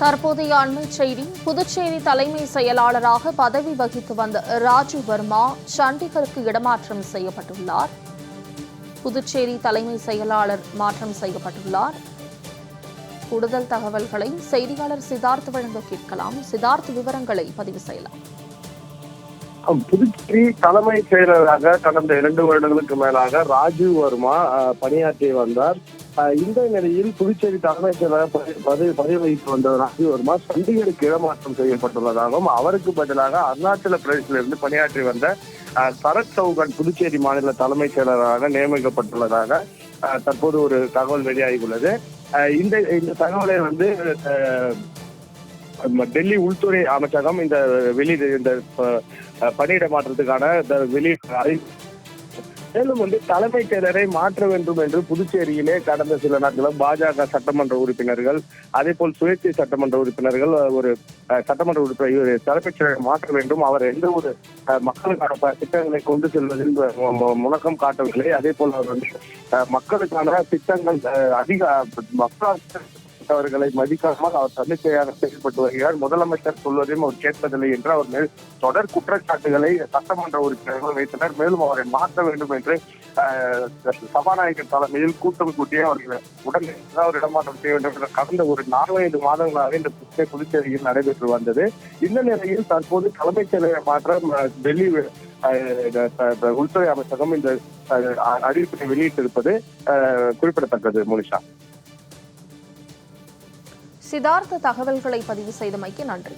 தற்போதைய அண்மை செய்தி புதுச்சேரி தலைமை செயலாளராக பதவி வகித்து வந்த ராஜீவ் வர்மா சண்டிகருக்கு இடமாற்றம் செய்யப்பட்டுள்ளார். புதுச்சேரி தலைமை செயலாளர் மாற்றம் செய்யப்பட்டுள்ளார். கூடுதல் தகவல்களை செய்தியாளர் சித்தார்த் வழங்க கேட்கலாம். சித்தார்த் விவரங்களை பதிவு செய்யலாம். புதுச்சேரி தலைமை செயலராக கடந்த இரண்டு வருடங்களுக்கு மேலாக ராஜீவ் வர்மா பணியாற்றி வந்தார். இந்த நிலையில் புதுச்சேரி தலைமைச் செயலராக பதவி- பதவி வகித்து வந்த ராஜீவ் வர்மா சண்டிகருக்கு இடமாற்றம் செய்யப்பட்டுள்ளதாகவும் அவருக்கு பதிலாக அருணாச்சல பிரதேசத்திலிருந்து பணியாற்றி வந்த சரத் சௌகான் புதுச்சேரி மாநில தலைமைச் செயலராக நியமிக்கப்பட்டுள்ளதாக அஹ், தற்போது ஒரு தகவல் வெளியாகியுள்ளது. இந்த இந்த தகவலை வந்து டெல்லி உள்துறை அமைச்சகம் இந்த வெளி இந்த பணியிட மாற்றத்துக்கான இந்த வெளியிட்ட மேலும் வந்து தலைமைச் செயலரை மாற்ற வேண்டும் என்று புதுச்சேரியிலே கடந்த சில நாட்களும் பாஜக சட்டமன்ற உறுப்பினர்கள் அதே போல் சுயேட்சை சட்டமன்ற உறுப்பினர்கள் ஒரு அஹ், சட்டமன்ற உறுப்பினர் தலைமைச் செயலரை மாற்ற வேண்டும். அவர் எந்த ஒரு அஹ், மக்களுக்கான ப- திட்டங்களை கொண்டு செல்வதில் முழக்கம் காட்டவில்லை. அதே போல் அவர் வந்து அஹ், மக்களுக்கான திட்டங்கள் அஹ், அதிக மக்களால் அவர்களை மதிக்காமல் அவர் தன்னிச்சையாக செயல்பட்டு வருகிறார். முதலமைச்சர் சொல்வதையும் அவர் கேட்பதில்லை என்று அவர் மேல் தொடர் குற்றச்சாட்டுகளை சட்டமன்ற உறுப்பினர்கள் வைத்தனர். மேலும் அவரை மாற்ற வேண்டும் என்று சபாநாயகர் தலைமையில் கூட்டம் கூட்டியே அவர்களை உடனே அவர் இடமாற்றம் செய்ய வேண்டும் என்று கடந்த ஒரு நான்கைந்து மாதங்களாக இந்த பிரச்சனை புதுச்சேரியில் நடைபெற்று வந்தது. இந்த நிலையில் தற்போது தலைமைச் செயலரை மாற்ற டெல்லி அஹ், உள்துறை அமைச்சகம் இந்த அஹ், வெளியிட்டிருப்பது குறிப்பிடத்தக்கது மோனிஷா. சித்தார்த்த தகவல்களை பதிவு செய்தமைக்கு நன்றி.